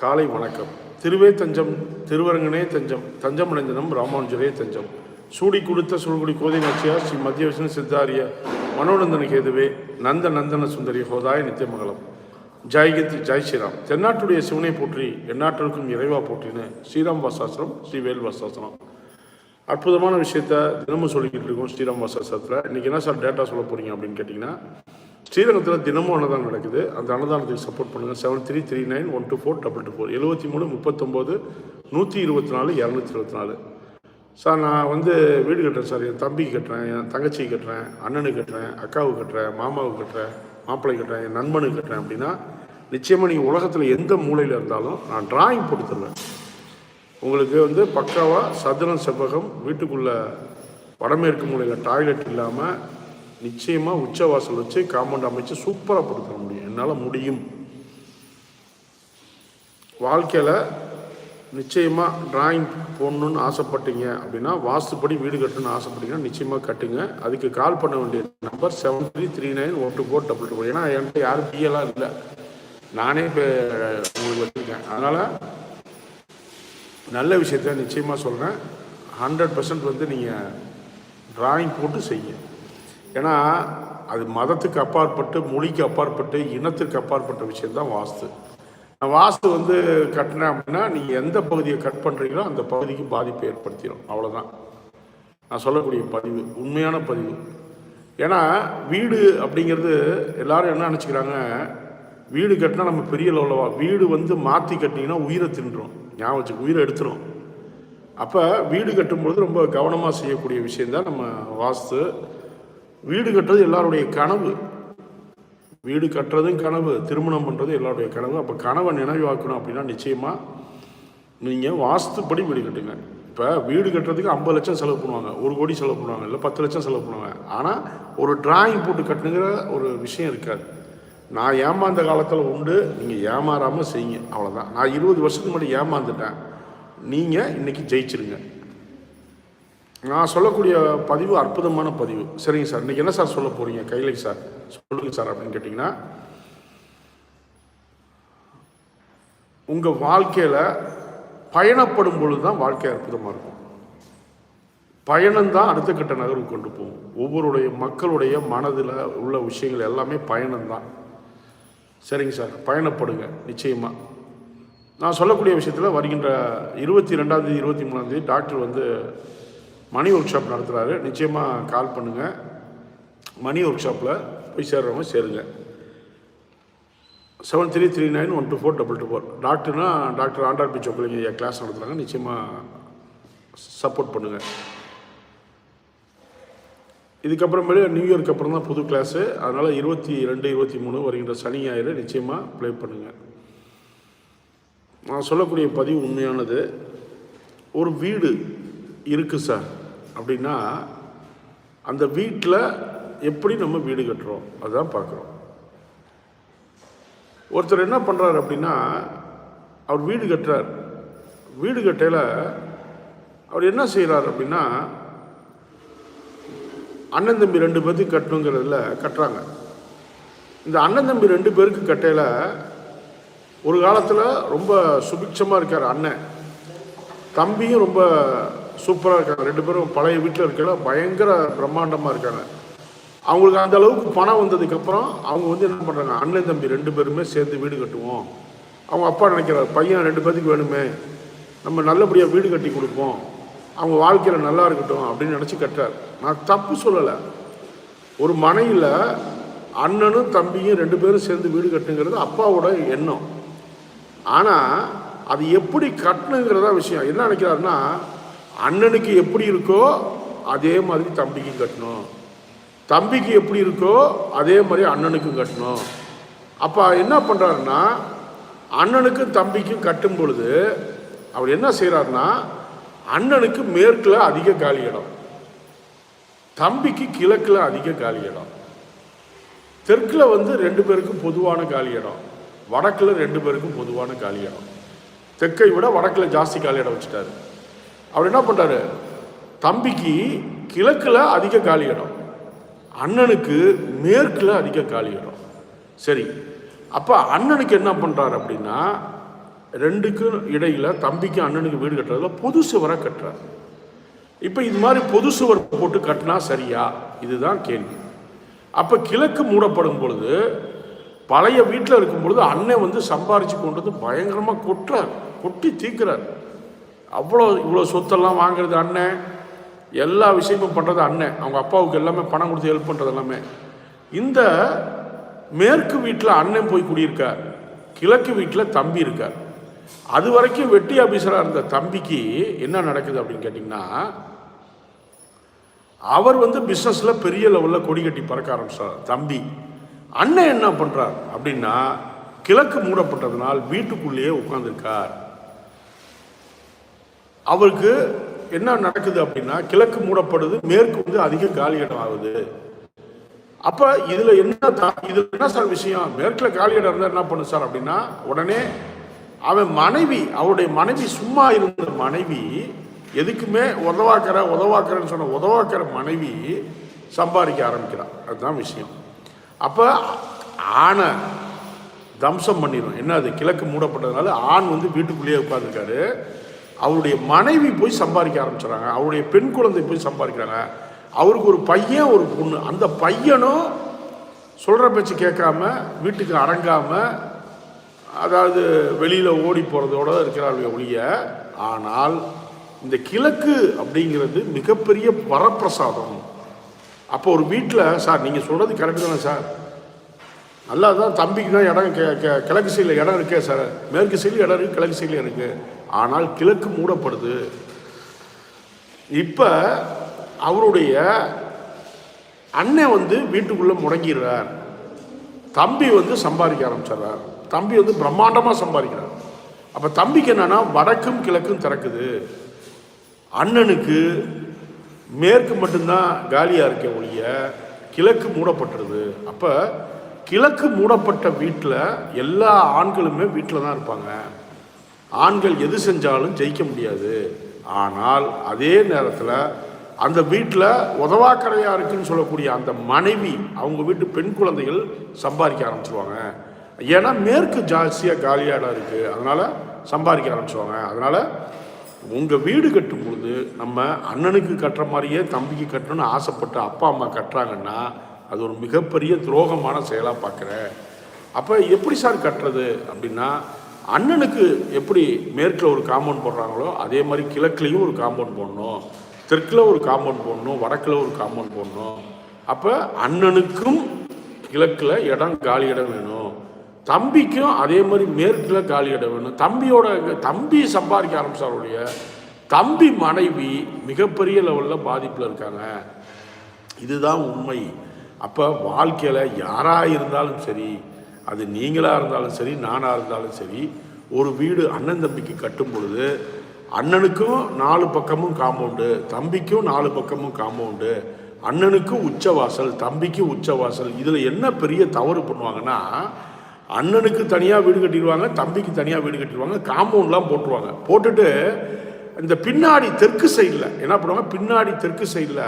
காலை வணக்கம். திருவே தஞ்சம் திருவரங்கனே தஞ்சம் தஞ்சம் அடைந்தனம் ராமானுஜரே தஞ்சம். சூடி கொடுத்த சூழ்குடி கோதை நாச்சியார் ஸ்ரீ மத்திய விஷ்ணு சித்தாரிய மனோநந்தன கேதுவே நந்த நந்தன சுந்தரி ஹோதாய நித்தியமங்கலம். ஜெய்கத் ஜெய் ஸ்ரீராம். தென்னாட்டுடைய சிவனை போற்றி எந்நாட்டிற்கும் இறைவா போற்றின ஸ்ரீராம் வாசாசிரம் ஸ்ரீ வேல் வாசாசிரம் அற்புதமான விஷயத்த தினமும் சொல்லிக்கிட்டு இருக்கோம் ஸ்ரீராம் வாசாசத்தில் இன்றைக்கி என்ன சார் டேட்டா சொல்ல போகிறீங்க அப்படின்னு கேட்டிங்கன்னா ஸ்ரீரங்கத்தில் தினமும் அன்னதானம் நடக்குது. அந்த அன்னதானத்துக்கு சப்போர்ட் பண்ணுங்கள் seven three three nine one two four double two four எழுபத்தி மூணு முப்பத்தொம்போது நூற்றி இருபத்தி நாலு இரநூத்தி இருபத்தி நாலு. சார் நான் வந்து வீடு கட்டுறேன் சார். என் தம்பிக்கு கட்டுறேன் என் தங்கச்சிக்கு கட்டுறேன் அண்ணனுக்கு கட்டுறேன் அக்காவுக்கு கட்டுறேன் மாமாவுக்கு கட்டுறேன் மாப்பிள்ளை கட்டுறேன் என் நண்பனுக்கு கட்டுறேன் அப்படின்னா நிச்சயமாக நீங்கள் உலகத்தில் எந்த மூலையில் இருந்தாலும் நான் டிராயிங் போட்டு தருவேன். உங்களுக்கு வந்து பக்காவாக சதுரம் செவ்வகம் வீட்டுக்குள்ளே வடமேற்கு மூலையில் டாய்லெட் இல்லாமல் நிச்சயமாக உச்சவாசல் வச்சு காம்பவுண்ட் அமைச்சு சூப்பராக படுத்த முடியும். என்னால் முடியும். வாழ்க்கையில் நிச்சயமாக டிராயிங் போடணுன்னு ஆசைப்பட்டீங்க அப்படின்னா வாஸ்துப்படி வீடு கட்டணும்னு ஆசைப்பட்டீங்கன்னா நிச்சயமாக கட்டுங்க. அதுக்கு கால் பண்ண வேண்டிய number seven three three nine one two four double two ஏன்னா என்கிட்ட யாரும் பிஎல்லாம் இல்லை. நானே இப்போ உங்களுக்கு வச்சுருக்கேன். அதனால் நல்ல விஷயத்த நிச்சயமாக சொல்கிறேன் ஹண்ட்ரட் பர்சன்ட் வந்து நீங்கள் டிராயிங் போட்டு செய்யுங்க. ஏன்னா அது மதத்துக்கு அப்பாற்பட்டு மொழிக்கு அப்பாற்பட்டு இனத்துக்கு அப்பாற்பட்ட விஷயந்தான் வாஸ்து. நான் வாஸ்து வந்து கட்டினேன் அப்படின்னா நீங்கள் எந்த பகுதியை கட் பண்ணுறீங்களோ அந்த பகுதிக்கு பாதிப்பை ஏற்படுத்திடும் அவ்வளோதான் நான் சொல்லக்கூடிய பதிவு உண்மையான பதிவு. ஏன்னா வீடு அப்படிங்கிறது எல்லாரும் என்ன நினச்சிக்கிறாங்க? வீடு கட்டினா நம்ம பெரிய லெவலவா வீடு வந்து மாற்றி கட்டிங்கன்னா உயிரை தின்றோம். ஞாபகம் வச்சு உயிரை எடுத்துரும். அப்போ வீடு கட்டும்பொழுது ரொம்ப கவனமாக செய்யக்கூடிய விஷயந்தான் நம்ம வாஸ்து. வீடு கட்டுறது எல்லாருடைய கனவு. வீடு கட்டுறதும் கனவு. திருமணம் பண்ணுறது எல்லாருடைய கனவு. அப்போ கனவை நினைவாக்கணும் அப்படின்னா நிச்சயமாக நீங்கள் வாஸ்துப்படி வீடு கட்டுங்க. இப்போ வீடு கட்டுறதுக்கு ஐம்பது லட்சம் செலவு பண்ணுவாங்க. ஒரு கோடி செலவு பண்ணுவாங்க. இல்லை பத்து லட்சம் செலவு பண்ணுவாங்க. ஆனால் ஒரு டிராயிங் போட்டு கட்டுங்கிற ஒரு விஷயம் இருக்காது. நான் ஏமாந்த காலத்தில் உண்டு. நீங்கள் ஏமாறாமல் செய்யுங்க. அவ்வளோதான் நான் இருபது வருஷத்துக்கு முன்னாடி ஏமாந்துட்டேன். நீங்கள் இன்றைக்கி ஜெயிச்சிருங்க. நான் சொல்லக்கூடிய பதிவு அற்புதமான பதிவு. சரிங்க சார். இன்றைக்கி என்ன சார் சொல்ல போகிறீங்க கைலை சார். சொல்லுங்க சார் அப்படின்னு கேட்டிங்கன்னா உங்கள் வாழ்க்கையில் பயணப்படும் பொழுது தான் வாழ்க்கை அற்புதமாக இருக்கும். பயணம்தான் அடுத்த கட்ட நகர்வு கொண்டு போகும். ஒவ்வொருடைய மக்களுடைய மனதில் உள்ள விஷயங்கள் எல்லாமே பயணம்தான் சரிங்க சார். பயணப்படுங்க. நிச்சயமாக நான் சொல்லக்கூடிய விஷயத்தில் வருகின்ற இருபத்தி ரெண்டாந்தேதி இருபத்தி மூணாந்தேதி டாக்டர் வந்து மணி ஒர்க் ஷாப் நடத்துகிறாரு நிச்சயமாக கால் பண்ணுங்கள் மணி ஒர்க் ஷாப்பில் போய் சேர்றவங்க சேருங்க. Seven three three nine one two four double two four டாக்டர்னா doctor Andar P Chokkalinga class நடத்துகிறாங்க நிச்சயமாக சப்போர்ட் பண்ணுங்கள் இதுக்கப்புறமேலே நியூ இயர்க்கு அப்புறம் தான் புது கிளாஸு அதனால் இருபத்தி ரெண்டு இருபத்தி மூணு வருகின்ற சனி ஞாயிறு நிச்சயமாக ப்ளே பண்ணுங்கள் நான் சொல்லக்கூடிய பதிவு உண்மையானது. ஒரு வீடு இருக்குது சார். அப்படின்னா அந்த வீட்டில் எப்படி நம்ம வீடு கட்டுறோம்? அதுதான் பார்க்குறோம். ஒருத்தர் என்ன பண்ணுறாரு அப்படின்னா அவர் வீடு கட்டுறார். வீடு கட்டையில் அவர் என்ன செய்கிறார் அப்படின்னா அண்ணன் தம்பி ரெண்டு பேர்த்துக்கு கட்டணுங்கிறதுல கட்டுறாங்க. இந்த அண்ணன் தம்பி ரெண்டு பேருக்கு கட்டையில் ஒரு காலத்தில் ரொம்ப சுபிக்ஷமாக இருக்கார் அண்ணன். தம்பியும் ரொம்ப சூப்பராக இருக்காங்க. ரெண்டு பேரும் பழைய வீட்டில் இருக்கையில் பயங்கர பிரம்மாண்டமாக இருக்காங்க. அவங்களுக்கு அந்த அளவுக்கு பணம் வந்ததுக்கப்புறம் அவங்க வந்து என்ன பண்ணுறாங்க அண்ணன் தம்பி ரெண்டு பேருமே சேர்ந்து வீடு கட்டுவோம். அவங்க அப்பா நினைக்கிறார் பையன் ரெண்டு பேர்த்துக்கு வேணுமே. நம்ம நல்லபடியாக வீடு கட்டி கொடுப்போம். அவங்க வாழ்க்கையில் நல்லா இருக்கட்டும் அப்படின்னு நினச்சி கட்டுறார். நான் தப்பு சொல்லலை. ஒரு மனையில் அண்ணனும் தம்பியும் ரெண்டு பேரும் சேர்ந்து வீடு கட்டுங்கிறது அப்பாவோட எண்ணம். ஆனால் அது எப்படி கட்டணுங்கிறதா விஷயம். என்ன நினைக்கிறாருன்னா அண்ணனுக்கு எப்படி இருக்கோ அதே மாதிரி தம்பிக்கும் கட்டணும். தம்பிக்கு எப்படி இருக்கோ அதே மாதிரி அண்ணனுக்கும் கட்டணும். அப்போ என்ன பண்ணுறாருன்னா அண்ணனுக்கும் தம்பிக்கும் கட்டும் பொழுது அவர் என்ன செய்கிறாருன்னா அண்ணனுக்கு மேற்கில் அதிக காலி இடம் தம்பிக்கு கிழக்கில் அதிக காலி இடம் தெற்கில் வந்து ரெண்டு பேருக்கும் பொதுவான காலி இடம் வடக்கில் ரெண்டு பேருக்கும் பொதுவான காலி இடம். தெற்கை விட வடக்கில் ஜாஸ்தி காலி இடம் வச்சுட்டாரு. அவர் என்ன பண்ணுறாரு தம்பிக்கு கிழக்கில் அதிக காலி இடம். அண்ணனுக்கு மேற்கில் அதிக காலி இடம். சரி அப்போ அண்ணனுக்கு என்ன பண்ணுறாரு அப்படின்னா ரெண்டுக்கும் இடையில தம்பிக்கு அண்ணனுக்கு வீடு கட்டுறதுல பொது சுவராக கட்டுறாரு. இப்போ இது மாதிரி பொது சுவர் போட்டு கட்டினா சரியா? இதுதான் கேள்வி. அப்போ கிழக்கு மூடப்படும் பொழுது பழைய வீட்டில் இருக்கும் பொழுது அண்ணன் வந்து சம்பாரிச்சு கொண்டு வந்து பயங்கரமாக கொட்டுறார். கொட்டி தீக்குறார். அவ்வளோ இவ்வளோ சொத்தெல்லாம் வாங்குறது அண்ணன் எல்லா விஷயமும் பண்ணுறது அண்ணன் அவங்க அப்பாவுக்கு எல்லாமே பணம் கொடுத்து ஹெல்ப் பண்ணுறது எல்லாமே. இந்த மேற்கு வீட்டில் அண்ணன் போய் குடியிருக்கார். கிழக்கு வீட்டில் தம்பி இருக்கார். அது வரைக்கும் வெட்டி ஆபீசராக இருந்த தம்பிக்கு என்ன நடக்குது அப்படின்னு கேட்டிங்கன்னா அவர் வந்து பிஸ்னஸில் பெரிய லெவலில் கொடி கட்டி பறக்க ஆரம்பிச்சார் தம்பி. அண்ணன் என்ன பண்ணுறார் அப்படின்னா கிழக்கு மூடப்பட்டதனால் வீட்டுக்குள்ளேயே உட்காந்துருக்கார் அவருக்கு என்ன நடக்குது அப்படின்னா கிழக்கு மூடப்படுது மேற்கு வந்து அதிக காலியிடம் ஆகுது. அப்ப இதுல என்ன தா- இதுல என்ன சார் விஷயம்? மேற்குல காலியிடம் இருந்தால் இருந்தா என்ன பண்ணு சார் அப்படின்னா உடனே அவன் மனைவி அவருடைய மனைவி சும்மா இருந்த மனைவி எதுக்குமே உதவாக்கிற உதவாக்கிறன்னு சொன்ன உதவாக்கிற மனைவி சம்பாதிக்க ஆரம்பிக்கிறான். அதுதான் விஷயம். அப்ப ஆணை தம்சம் பண்ணிடும் என்ன அது? கிழக்கு மூடப்பட்டதுனால ஆண் வந்து வீட்டுக்குள்ளேயே உட்காந்துருக்காரு அவருடைய மனைவி போய் சம்பாதிக்க ஆரம்பிச்சிடறாங்க அவருடைய பெண் குழந்தை போய் சம்பாதிக்கிறாங்க. அவருக்கு ஒரு பையன் ஒரு பொண்ணு. அந்த பையனும் சொல்கிற பேச்சு கேட்காம வீட்டுக்கு அடங்காமல் அதாவது வெளியில் ஓடி போகிறதோட இருக்கிறார்கள் ஒழிய ஆனால் இந்த கிழக்கு அப்படிங்கிறது மிகப்பெரிய வரப்பிரசாதம். அப்போ ஒரு வீட்டில் சார் நீங்கள் சொல்கிறது கரெக்டு தானே சார். நல்லா தான் தம்பிக்கு தான் இடம் கே கிழக்கு சைடில் இடம் இருக்கே சார். மேற்கு சைடில் இடம் இருக்குது கிழக்கு சைடில் இருக்குது ஆனால் கிழக்கு மூடப்படுது. இப்போ அவருடைய அண்ணன் வந்து வீட்டுக்குள்ளே முடங்கிடுறார். தம்பி வந்து சம்பாதிக்க ஆரம்பிச்சிடுறார். தம்பி வந்து பிரம்மாண்டமாக சம்பாதிக்கிறார். அப்போ தம்பிக்கு என்னன்னா வடக்கும் கிழக்கும் திறக்குது. அண்ணனுக்கு மேற்கு மட்டும்தான் காலியாக இருக்க ஒழிய கிழக்கு மூடப்பட்டுருது. அப்போ கிழக்கு மூடப்பட்ட வீட்டில் எல்லா ஆண்களுமே வீட்டில் தான் இருப்பாங்க. ஆண்கள் எது செஞ்சாலும் ஜெயிக்க முடியாது. ஆனால் அதே நேரத்தில் அந்த வீட்டில் உதவாக்கரையாக இருக்குன்னு சொல்லக்கூடிய அந்த மனைவி அவங்க வீட்டு பெண் குழந்தைகள் சம்பாதிக்க ஆரம்பிச்சிருவாங்க. ஏன்னா மேற்கு ஜாஸ்தியாக காலியாக இருக்குது அதனால் சம்பாதிக்க ஆரம்பிச்சிருவாங்க. அதனால் உங்கள் வீடு கட்டும் பொழுது நம்ம அண்ணனுக்கு கட்டுற மாதிரியே தம்பிக்கு கட்டணும்னு ஆசைப்பட்டு அப்பா அம்மா கட்டுறாங்கன்னா அது ஒரு மிகப்பெரிய துரோகமான செயலாக பார்க்குறேன் அப்போ எப்படி சார் கட்டுறது அப்படின்னா அண்ணனுக்கு எப்படி மேற்கில் ஒரு காம்பவுண்ட் போடுறாங்களோ அதே மாதிரி கிழக்குலேயும் ஒரு காம்பவுண்ட் போடணும். தெற்கில் ஒரு காம்பவுண்ட் போடணும் வடக்கில் ஒரு காம்பவுண்ட் போடணும். அப்போ அண்ணனுக்கும் கிழக்கில் இடம் காலி இடம் வேணும். தம்பிக்கும் அதே மாதிரி மேற்கில் காலி இடம் வேணும். தம்பியோட தம்பி சம்பாதிக்க ஆரம்பிச்சாருடைய தம்பி மனைவி மிகப்பெரிய லெவலில் பாதிப்பில் இருக்காங்க. இதுதான் உண்மை. அப்போ வாழ்க்கையில் யாராக இருந்தாலும் சரி அது நீங்களாக இருந்தாலும் சரி நானாக இருந்தாலும் சரி ஒரு வீடு அண்ணன் தம்பிக்கு கட்டும் பொழுது அண்ணனுக்கும் நாலு பக்கமும் காம்பவுண்டு தம்பிக்கும் நாலு பக்கமும் காம்பவுண்டு அண்ணனுக்கும் உச்சவாசல் தம்பிக்கும் உச்சவாசல் இதில் என்ன பெரிய தவறு பண்ணுவாங்கன்னா அண்ணனுக்கு தனியாக வீடு கட்டிடுவாங்க தம்பிக்கு தனியாக வீடு கட்டிடுவாங்க காம்பவுண்ட்லாம் போட்டுருவாங்க. போட்டுட்டு இந்த பின்னாடி தெற்கு சைடில் என்ன பண்ணுவாங்க? பின்னாடி தெற்கு சைடில்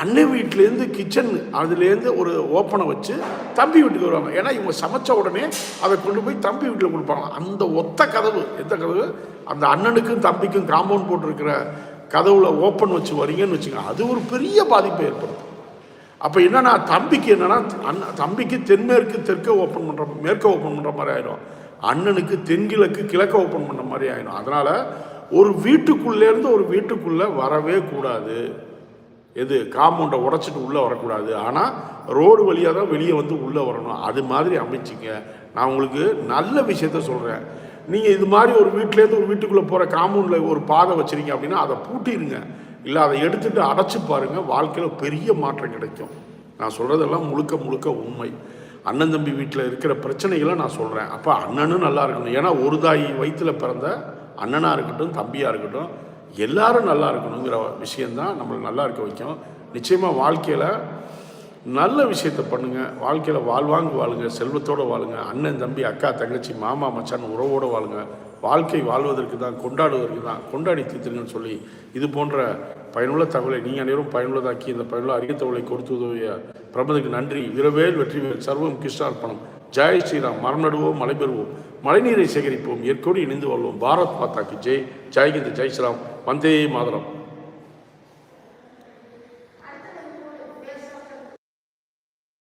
அண்ணன் வீட்டிலேருந்து கிச்சன் அதுலேருந்து ஒரு ஓப்பனை வச்சு தம்பி வீட்டுக்கு வருவாங்க. ஏன்னா இவங்க சமைச்ச உடனே அதை கொண்டு போய் தம்பி வீட்டில் கொடுப்பாங்க. அந்த ஒத்த கதவு எந்த கதவு? அந்த அண்ணனுக்கும் தம்பிக்கும் காம்பவுண்ட் போட்டிருக்கிற கதவுல ஓப்பன் வச்சு வரீங்கன்னு வச்சுங்க அது ஒரு பெரிய பாதிப்பை ஏற்படுத்தும். அப்போ என்னன்னா தம்பிக்கு என்னன்னா அண்ணன் தம்பிக்கு தென்மேற்கு தெற்க ஓப்பன் பண்ணுற மேற்க ஓப்பன் பண்ணுற மாதிரி ஆயிடும். அண்ணனுக்கு தென்கிழக்கு கிழக்க ஓப்பன் பண்ணுற மாதிரி ஆயிடும். அதனால ஒரு வீட்டுக்குள்ளேருந்து ஒரு வீட்டுக்குள்ளே வரவே கூடாது. எது காம்பவுண்டை உடச்சிட்டு உள்ளே வரக்கூடாது. ஆனால் ரோடு வழியாக தான் வெளியே வந்து உள்ளே வரணும். அது மாதிரி அமைச்சிங்க. நான் உங்களுக்கு நல்ல விஷயத்த சொல்கிறேன் நீங்கள் இது மாதிரி ஒரு வீட்டிலேருந்து ஒரு வீட்டுக்குள்ளே போகிற காம்பவுண்டில் ஒரு பாதை வச்சுருங்க அப்படின்னா அதை பூட்டிடுங்க இல்லை அதை எடுத்துகிட்டு அடைச்சி பாருங்கள் வாழ்க்கையில் பெரிய மாற்றம் கிடைக்கும். நான் சொல்கிறதெல்லாம் முழுக்க முழுக்க உண்மை. அண்ணன் தம்பி வீட்டில் இருக்கிற பிரச்சனைகளை நான் சொல்கிறேன் அப்போ அண்ணனும் நல்லா இருக்கணும். ஏன்னா ஒரு தாய் வயிற்றில் பிறந்த அண்ணனாக இருக்கட்டும் தம்பியாக இருக்கட்டும் எல்லாரும் நல்லா இருக்கணுங்கிற விஷயந்தான் நம்மளை நல்லா இருக்க வைக்கும். நிச்சயமாக வாழ்க்கையில் நல்ல விஷயத்தை பண்ணுங்கள் வாழ்க்கையில் வாழ்வாங்க வாழுங்க. செல்வத்தோடு வாழுங்க. அண்ணன் தம்பி அக்கா தங்கச்சி மாமா மச்சான் உறவோடு வாழுங்க. வாழ்க்கை வாழ்வதற்கு தான் கொண்டாடுவதற்கு தான் கொண்டாடி தீர்த்துருங்கன்னு சொல்லி இது போன்ற பயனுள்ள தகவலை நீங்கள் அனைவரும் பயனுள்ளதாக்கி இந்த பயனுள்ள அரிய தகவலை கொடுத்து உதவிய பிரபதுக்கு நன்றி. இரவேல் வெற்றிவேல் சர்வம் கிருஷ்ணார்ப்பணம். ஜெய் ஸ்ரீராம். மரம் நடுவோம் மலை பெறுவோம். மழைநீரை சேகரிப்போம். இயற்கையோடு இணைந்து வாழ்வோம். பாரத் மாதாக்கு ஜெய். ஜெய்ஹிந்த் ஜெய் ஸ்ரீராம். வந்தே மாதரம்.